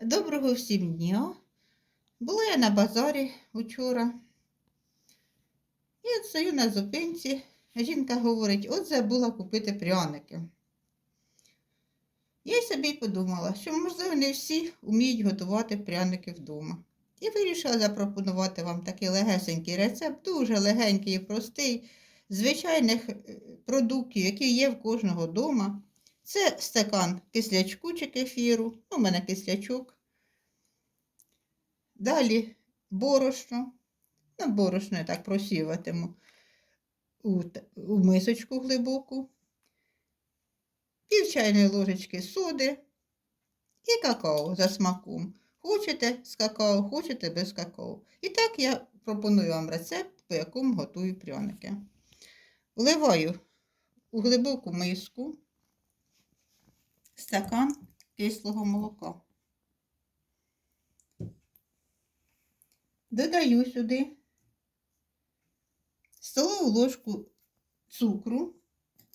Доброго всім дня. Була я на базарі вчора. От стою на зупинці. Жінка говорить, от забула купити пряники. Я собі подумала, що, можливо, не всі вміють готувати пряники вдома. І вирішила запропонувати вам такий легесенький рецепт, дуже легенький і простий, звичайних е, продуктів, які є в кожного вдома. Це стакан кислячку чи кефіру, ну, у мене кислячок. Далі борошно. Ну, борошно я так просіватиму у, у мисочку глибоку. Пів чайної ложечки соди і какао за смаком. Хочете з какао, хочете без какао. І так я пропоную вам рецепт, по якому готую пряники. Вливаю у глибоку миску стакан кислого молока. Додаю сюди столову ложку цукру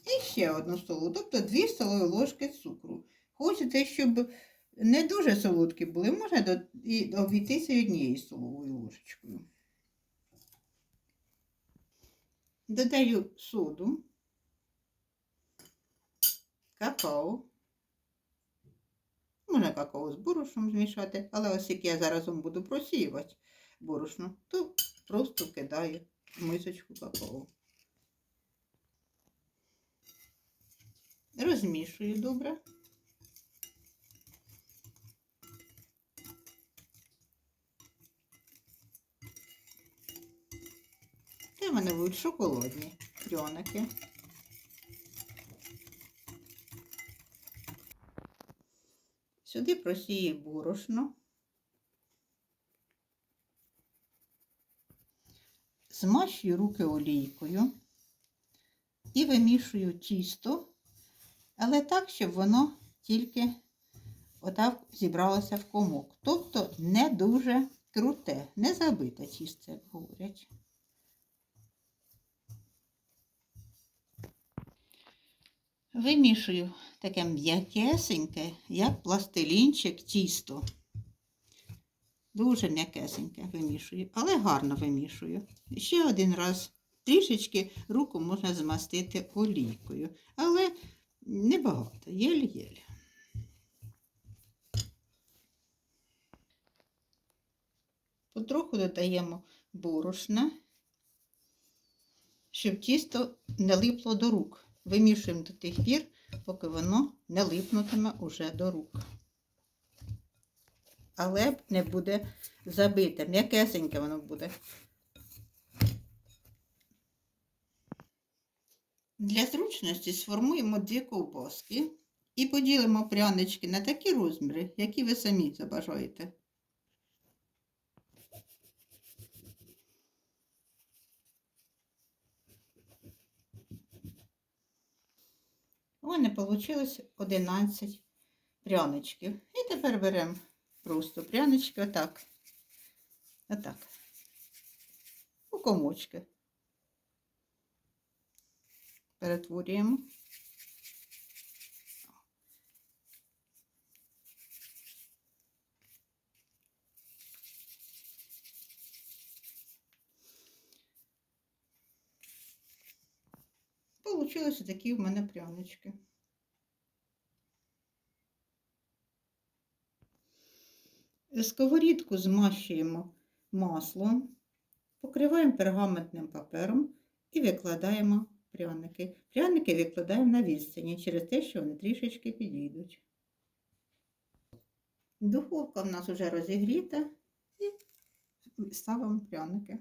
і ще одну столову, тобто 2 столові ложки цукру. Хочете, щоб не дуже солодкі були, можна обійтися однією столовою ложечкою. Додаю соду, какао. Можна какао з борошном змішати, але ось як я зараз буду просіювати борошно, то просто кидаю мисочку какао. Розмішую добре. Це в мене будуть шоколадні пряники. Сюди просію борошно. Змащую руки олійкою і вимішую тісто, але так, щоб воно тільки отак зібралося в комок. Тобто не дуже круте, не забите тісто, як говорять. Вимішую таке м'якесеньке, як пластилінчик тісто. Дуже м'якесеньке вимішую, але гарно вимішую. Ще один раз трішечки руку можна змастити олійкою, але небагато, єль-єль. Потроху додаємо борошна, щоб тісто не липло до рук. Вимішуємо до тих пір, поки воно не липнутиме уже до рук. Але не буде забите, м'якесеньке воно буде. Для зручності сформуємо дві ковбаски і поділимо прянички на такі розміри, які ви самі забажаєте. У мене вийшло 11 пряничків. І тепер беремо просто прянички отак. Отак. У комочки. Перетворюємо. Получилися такі в мене прянички. Сковорідку змащуємо маслом, покриваємо пергаментним папером і викладаємо пряники. Пряники викладаємо на відстані через те, що вони трішечки підійдуть. Духовка в нас вже розігріта і ставимо пряники.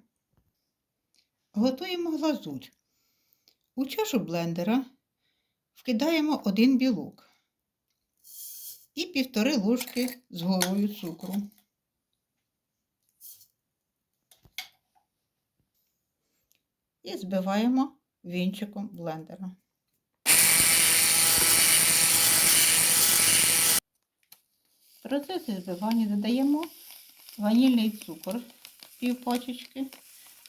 Готуємо глазурь. У чашу блендера вкидаємо один білок і півтори ложки з горою цукру. І збиваємо вінчиком блендера. В процесі збивання додаємо ванільний цукор пів пачечки.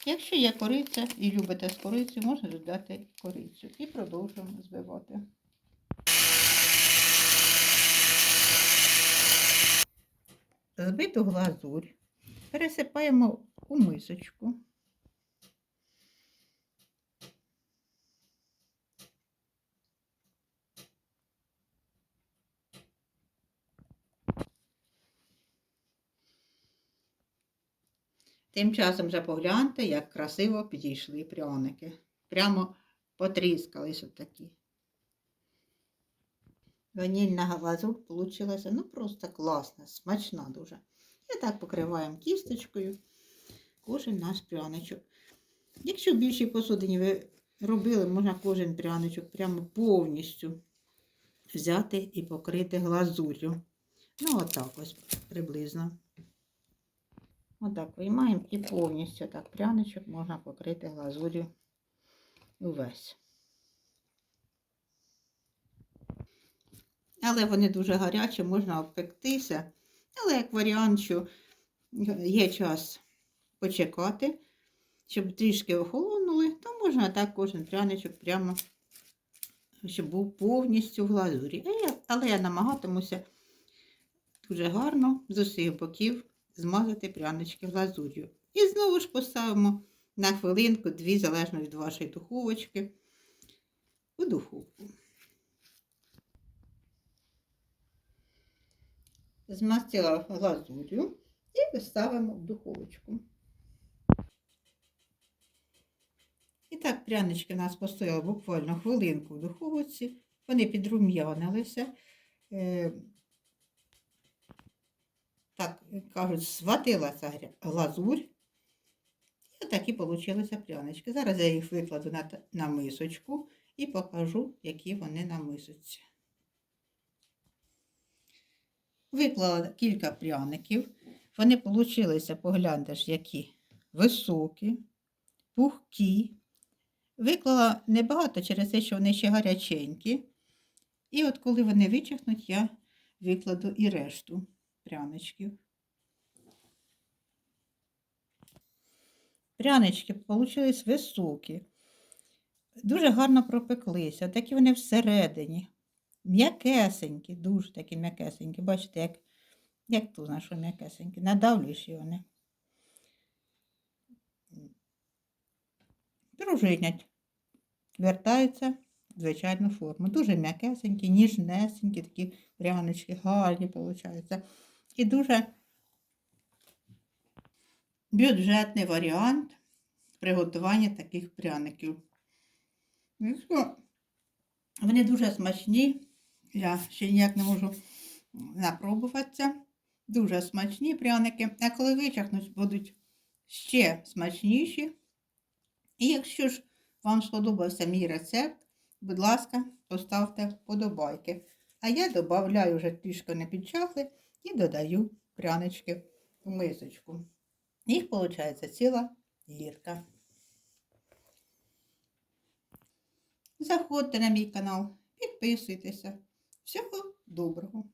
Якщо є кориця і любите з корицею, можна додати корицю. І продовжуємо збивати. збиту глазурь пересипаємо у мисочку. Тим часом вже погляньте, як красиво підійшли пряники. Прямо потріскались отакі. Ванільна глазурь вийшла ну просто класна, смачна дуже. І так покриваємо кісточкою кожен наш пряничок. Якщо в більшій посудині ви робили, можна кожен пряничок прямо повністю взяти і покрити глазур'ю. Ну, отак ось приблизно. Отак виймаємо і повністю так пряничок можна покрити глазур'ю увесь. Але вони дуже гарячі, можна обпектися. Але як варіант, що є час почекати, щоб трішки охолонули, то можна так кожен пряничок прямо, щоб був повністю в глазурі. Але я намагатимуся дуже гарно з усіх боків змазати прянички глазур'ю. І знову ж поставимо на хвилинку, дві, залежно від вашої духовочки, у духовку. Змастила глазур'ю і виставимо в духовочку. І так, прянички у нас постояли буквально хвилинку в духовці, вони підрум'янилися. Так, кажуть, сватилася глазурь. І такі получилися прянички. Зараз я їх викладу на, на мисочку і покажу, які вони на мисочці. Виклала кілька пряників. Вони погляньте ж, які високі, пухкі. Виклала небагато через те, що вони ще гаряченькі. І от коли вони вичахнуть, я викладу і решту пряничків. Прянички получились високі, дуже гарно пропеклися. Такі вони всередині. М'якесенькі, дуже такі м'якесенькі. Бачите, як, як тут що м'якесенькі. Надавлюєш вони. Пружинять. Вертаються в звичайну форму. Дуже м'якесенькі, ніжнесенькі, такі прянички, гарні виходять. І дуже бюджетний варіант приготування таких пряників. Вони дуже смачні, я ще ніяк не можу напробуватися. Дуже смачні пряники, а коли вичахнуть, будуть ще смачніші. І якщо ж вам сподобався мій рецепт, будь ласка, поставте вподобайки. А я додаю вже трішки не підчахли і додаю прянички в мисочку. Їх виходить ціла гірка. Заходьте на мій канал, підписуйтеся. Всього доброго!